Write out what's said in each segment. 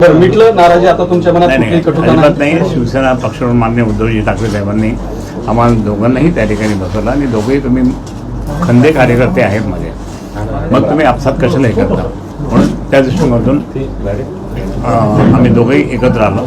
बरं मिटलं नाराजी आता तुमच्या मनात नाही कुठली नाही कटुता अजिबात नाही? शिवसेना पक्षाकडून मान्य उद्धवजी ठाकरे साहेबांनी आम्हाला दोघांनाही त्या ठिकाणी बसवलं आणि दोघेही तुम्ही खंदे कार्यकर्ते आहेत माझे. मग तुम्ही आपसात कशाला हे करता? म्हणून त्या दृष्टीमधून आम्ही दोघंही एकत्र आलो.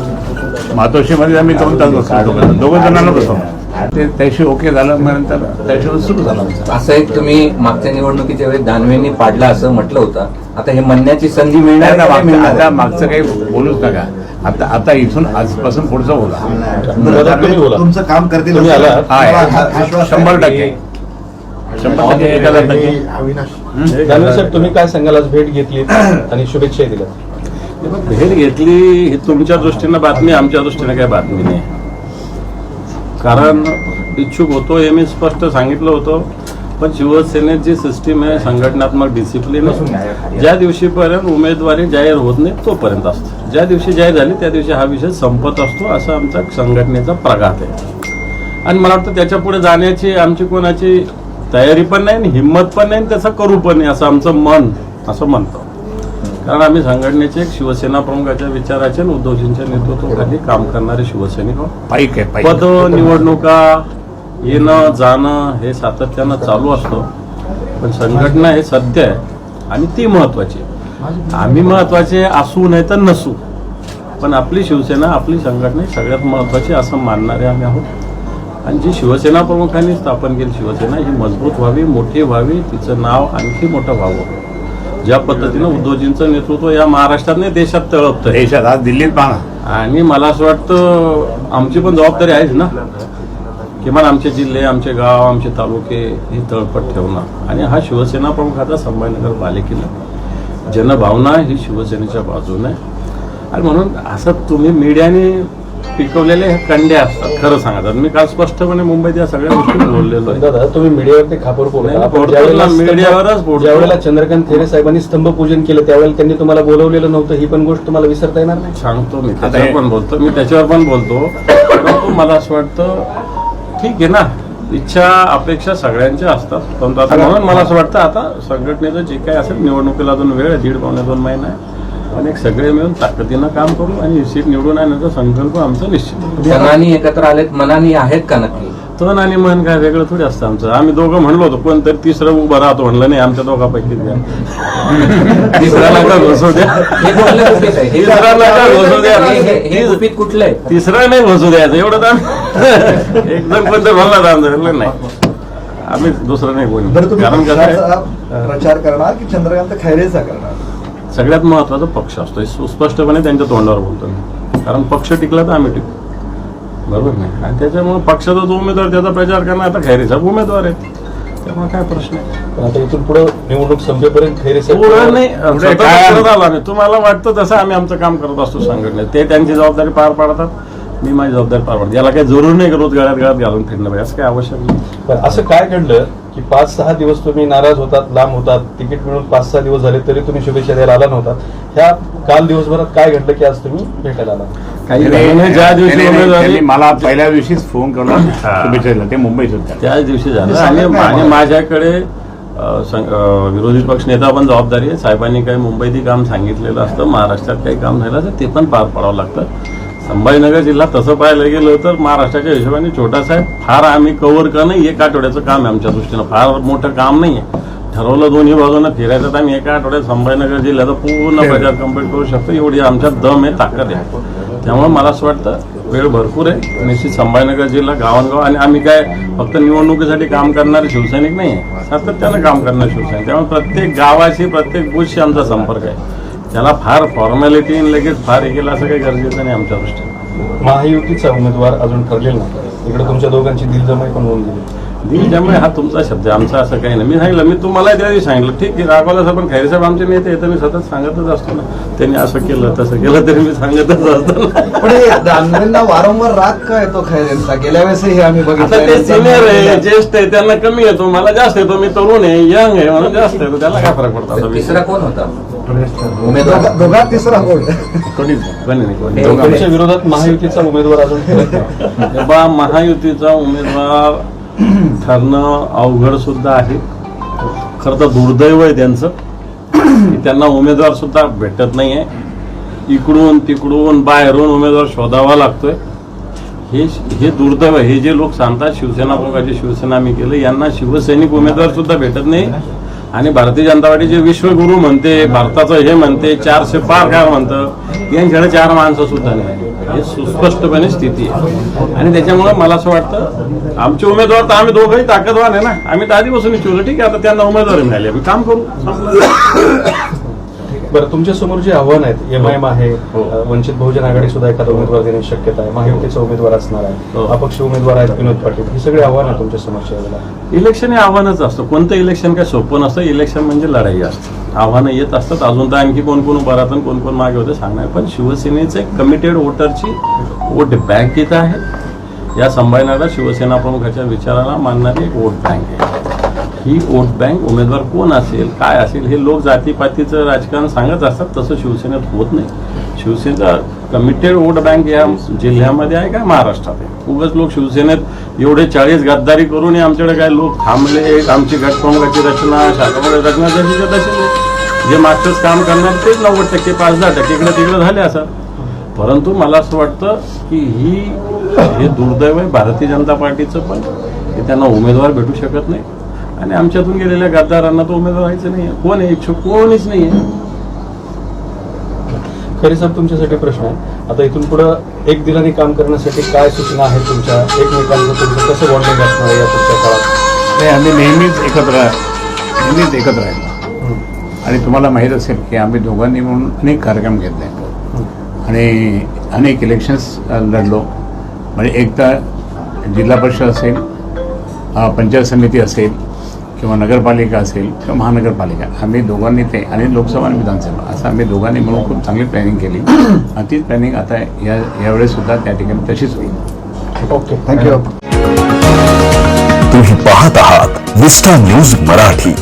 मातोश्रीमध्ये आम्ही दोन तास बसलो दोघं दोघं जणांना बसवलं. ते त्याशी ओके झालं मग नंतर त्याशिवाय सुरू झालं. आमचं. असं एक तुम्ही मागच्या निवडणुकीच्या वेळी दानवेंनी पाडला असं म्हटलं होतं. आता हे म्हणण्याची संधी मिळणार नाही, का आता मागचं- काही बोलूच नका. आता आता इथून आजपासून पुढचं बोला. तुमचं काम करतील शंभर. टक्के. साहेब तुम्ही काय सांगाल? आज भेट घेतली आणि शुभेच्छा दिल्या. भेट घेतली ही तुमच्या दृष्टीनं बातमी आमच्या दृष्टीनं काही बातमी नाही. कारण इच्छुक होतो हे मी स्पष्ट सांगितलं होतं. पण शिवसेनेत जी सिस्टीम आहे संघटनात्मक डिसिप्लिन ज्या दिवशीपर्यंत उमेदवारी जाहीर होत नाही तोपर्यंत असतो. ज्या दिवशी जाहीर झाली त्या दिवशी हा विषय संपत असतो असा आमचा संघटनेचा प्रघात आहे. आणि मला वाटतं त्याच्या पुढे जाण्याची आमची कोणाची तयारी पण नाही आणि हिंमत पण नाही आणि त्याचं करू पण नाही असं आमचं मन असं म्हणतं. कारण आम्ही संघटनेचे एक शिवसेना प्रमुखाच्या विचाराचे आणि उद्धवजींच्या नेतृत्वाखाली काम करणारे शिवसैनिक पद निवडणुका येणं जाणं हे सातत्यानं चालू असतं. पण संघटना हे सत्य आहे आणि ती महत्वाची आहे. आम्ही महत्त्वाचे असू नाही तर नसू. पण आपली शिवसेना आपली संघटना ही सगळ्यात महत्वाची असं मानणारे आम्ही आहोत. आणि जी शिवसेना प्रमुखांनी स्थापन केली शिवसेना ही मजबूत व्हावी मोठी व्हावी तिचं नाव आणखी मोठं व्हावं. ज्या पद्धतीनं उद्धवजींचं नेतृत्व या महाराष्ट्रात नाही देशात तळपतं देशात आज दिल्लीत पाहा आणि मला असं वाटतं आमची पण जबाबदारी आहेच ना. किमान आमचे जिल्हे आमचे गाव आमचे तालुके ही तळपट ठेवणं आणि हा शिवसेना प्रमुखाचा संभाजीनगर पालिकेला. जनभावना ही शिवसेनेच्या बाजूने. आहे. आणि म्हणून असं तुम्ही मीडियाने पिकवलेले हे कंडे असतात खरं सांगतात मी काल स्पष्टपणे मुंबईत या सगळ्या गोष्टी बोललेलो आहे. दादा तुम्ही मीडियावरती खापर स्तंभ- मीडियावरच. ज्यावेळेला चंद्रकांत खैरे साहेबांनी स्तंभ पूजन केलं त्यावेळेला त्यांनी तुम्हाला बोलवलेलं नव्हतं. ही पण गोष्ट तुम्हाला विसरता येणार नाही. सांगतो मी आता त्याच्यावर पण बोलतो. मी त्याच्यावर पण बोलतो. परंतु मला असं वाटतं ठीक आहे ना. इच्छा अपेक्षा सगळ्यांच्या असतात. परंतु आता म्हणून मला असं वाटतं आता संघटनेचं जे काय असेल निवडणुकीला अजून वेळ आहे दीड पावणे दोन महिना आहे. पण एक सगळे मिळून ताकदीनं काम करू आणि सीट निवडून आणण्याचा संकल्प आमचा निश्चित जणांनी एकत्र आलेत मनानी आहेत का नक्की? तन आणि मन काय वेगळं थोडी असतं आमचं. आम्ही दोघं म्हणलो होतो कोणतरी तिसरं उभं राहतो म्हणलं नाही आमच्या दोघांपैकी द्या. तिसऱ्याला का घुसू द्या? तिसरा नका घुसू द्या. कुठलं तिसरा नाही बसू द्यायचं. एवढं तर एकदम तर आमचं म्हणलं नाही. आम्ही दुसरं नाही बोलू. कारण कसं प्रचार करणार की चंद्रकांत खैरेचा करणार? सगळ्यात महत्त्वाचा पक्ष असतो हे सुस्पष्टपणे त्यांच्या तोंडावर बोलतो मी. कारण पक्ष टिकला तर आम्ही टिकू. बरोबर नाही? आणि त्याच्यामुळे पक्षाचा जो उमेदवार त्याचा प्रचार करणार आता खैरीचा उमेदवार आहे. त्यामुळे काय प्रश्न आहे? पण आता इथून पुढे निवडणूक संपेपर्यंत खैरे साहेब नाही. तुम्हाला वाटतं तसं आम्ही आमचं काम करत असतो संघटनेत. ते त्यांची जबाबदारी पार पाडतात. मी माझी जबाबदारी पार पाडतो. याला काही जरूर नाही रोज गळ्यात गळ्यात घालून फिरणं पाहिजे असं काही आवश्यक नाही. पण असं काय घडलं की पाच सहा दिवस तुम्ही नाराज होतात लांब होतात तिकीट मिळून पाच सहा दिवस झाले तरी तुम्ही शुभेच्छा द्यायला आला नव्हता. ह्या काल दिवसभरात काय घडलं की आज तुम्ही भेटायला आला? काही नाही. ज्या दिवशी नाही, नाही, उमेदवारी त्यांनी मला पहिल्या दिवशीच फोन करून शुभेच्छा दिल्या. ते मुंबईत होत्या त्याच दिवशी झालं. आणि सांगत नाही आणि मला. माझ्याकडे अ, सं- अ, विरोधी पक्ष नेता पण जबाबदारी आहे. साहेबांनी काही मुंबईतही काम सांगितलेलं असतं. महाराष्ट्रात काही काम झालं तर ते पण पार पाडावं लागतं. संभाजीनगर जिल्हा तसं पाहायला गेलं तर महाराष्ट्राच्या हिशोबाने छोटासा आहे फार आम्ही कव्हर करणं एक आठवड्याचं काम आहे आमच्या दृष्टीनं. फार मोठं काम नाही आहे ठरवलं दोन्ही बाजूनं फिरायचं तर आम्ही एका आठवड्यात संभाजीनगर जिल्ह्याचा पूर्ण प्रचार कंप्लीट करू शकतो एवढी आमच्यात दम आहे ताकद आहे. त्यामुळे मला असं वाटतं वेळ भरपूर आहे. निश्चित संभाजीनगर जिल्हा गावांगाव आणि आम्ही काय फक्त निवडणुकीसाठी काम करणारे शिवसैनिक नाही आहे सातत्यानं काम करणारे शिवसैनिक. त्यामुळे प्रत्येक गावाशी प्रत्येक बुथशी आमचा संपर्क आहे. त्याला फार फॉर्मॅलिटी लगेच फार हे केलं असं काही गरजेचं नाही आमच्या दृष्टीने. महायुतीचा उमेदवार अजून ठरलेला नाही. इकडे तुमच्या दोघांची दिलजमाई पण होऊन गेली. दिल त्यामुळे हा तुमचा शब्द आहे आमचा असं काही नाही. मी सांगितलं मी तुम्हाला त्या दिवशी सांगितलं ठीक आहे राघवला साहेब पण खैरे साहेब आमचे नेते आहेत, तर मी सतत सांगतच असतो ना. त्यांनी असं केलं तसं केलं तरी मी सांगतच असतो ना. पण दानवेंना वारंवार राग का येतो खैरेंचा? गेल्या वेळेस हे आम्ही ते सिनियर आहे बघितलं ज्येष्ठ आहे त्यांना कमी येतो मला जास्त येतो मी तरुण आहे यंग आहे म्हणून जास्त येतो त्याला काय फरक पडतो? तिसरा कोण होता? उमेदवार दोघात तिसरा कोण कोणीच नाही, कोणी नाही नाही. विरोधात महायुतीचा उमेदवार अजून नाही. तेव्हा महायुतीचा उमेदवार ठरणं अवघड सुद्धा आहे. खरं तर दुर्दैव आहे त्यांचं. त्यांना उमेदवार सुद्धा भेटत नाहीये. इकडून तिकडून बाहेरून उमेदवार शोधावा लागतोय. हे हे दुर्दैव आहे. हे जे लोक सांगतात शिवसेना प्रमुखाची शिवसेना आम्ही केलं यांना शिवसैनिक उमेदवार सुद्धा भेटत नाही. आणि भारतीय जनता पार्टीचे विश्वगुरु म्हणते भारताचं हे म्हणते चारशे पार काय म्हणतं यांच्याकडे चार माणसं सुद्धा नाही. हे सुस्पष्टपणे स्थिती आहे. आणि त्याच्यामुळे मला असं वाटतं आमचे उमेदवार तर आम्ही दोघंही ताकदवान आहे ना. आम्ही तर आधीपासून ठेवलं ठीक आहे आता त्यांना उमेदवारी मिळाली आम्ही काम करू. बरं तुमच्यासमोर जे आव्हान आहेत एम आय एम आहे हो. वंचित बहुजन आघाडी सुद्धा एखादा उमेदवार देण्याची शक्यता आहे. महायुतीचा उमेदवार असणार हो. आहे अपक्ष उमेदवार आहेत विनोद पाटील. ही सगळी आव्हानं तुमच्या समोरच्या इलेक्शन हे आव्हानच असतं. कोणतं इलेक्शन काय सोपं नसतं. इलेक्शन म्हणजे लढाई असते. आव्हानं येत असतात. अजून तर आणखी कोण कोण उभं राहतं आणि कोण कोण मागे होते सांगणार पण शिवसेनेचे कमिटेड वोटरची वोट बँक इथं आहे. या संभाजीनगरला शिवसेना प्रमुखाच्या विचाराला मानणारी एक वोट बँक आहे. ही वोट बँक उमेदवार कोण असेल? काय असेल? हे लोक जातीपातीचं राजकारण सांगत असतात तसं शिवसेनेत होत नाही. शिवसेना कमिटेड वोट बँक या जिल्ह्यामध्ये आहे का महाराष्ट्रात आहे? खूपच लोक शिवसेनेत एवढे चाळीस गद्दारी करून आमच्याकडे काय लोक थांबले? आमची गटप्रमुखाची रचना शाखामध्ये रचना जशी तशी जे मागचंच काम करणार तेच नव्वद टक्के पाच दहा टक्के इकडे तिकडे झाले असं. परंतु मला असं वाटतं की ही हे दुर्दैव आहे भारतीय जनता पार्टीचं पण की त्यांना उमेदवार भेटू शकत नाही. आणि आमच्यातून गेलेल्या गद्दारांना तो उमेदवार व्हायचं नाही कोण आहे? इच्छुक कोणीच नाही आहे खरे साहेब तुमच्यासाठी प्रश्न आहे. आता इथून पुढं एक दिलाने काम करण्यासाठी काय सूचना आहेत तुमच्या? एकमेकांचं तुमचं कसं बॉन्डिंग असणार आहे या पुढच्या काळात? नाही आम्ही नेहमीच एकत्र नेहमीच एकत्र राहिलो आणि तुम्हाला माहीत असेल की आम्ही दोघांनी म्हणून अनेक कार्यक्रम घेतले. आणि अनेक इलेक्शन्स लढलो. म्हणजे एक तर जिल्हा परिषद असेल पंचायत समिती असेल किंवा नगरपालिका असेल किंवा महानगरपालिका आम्ही दोघांनी ते आणि लोकसभा आणि विधानसभा असं आम्ही दोघांनी मिळून खूप चांगली प्लॅनिंग केली. आणि तीच प्लॅनिंग आता या यावेळेस सुद्धा त्या ठिकाणी तशीच होईल. ओके थँक्यू तुम्ही पाहत आहात विस्टा न्यूज मराठी.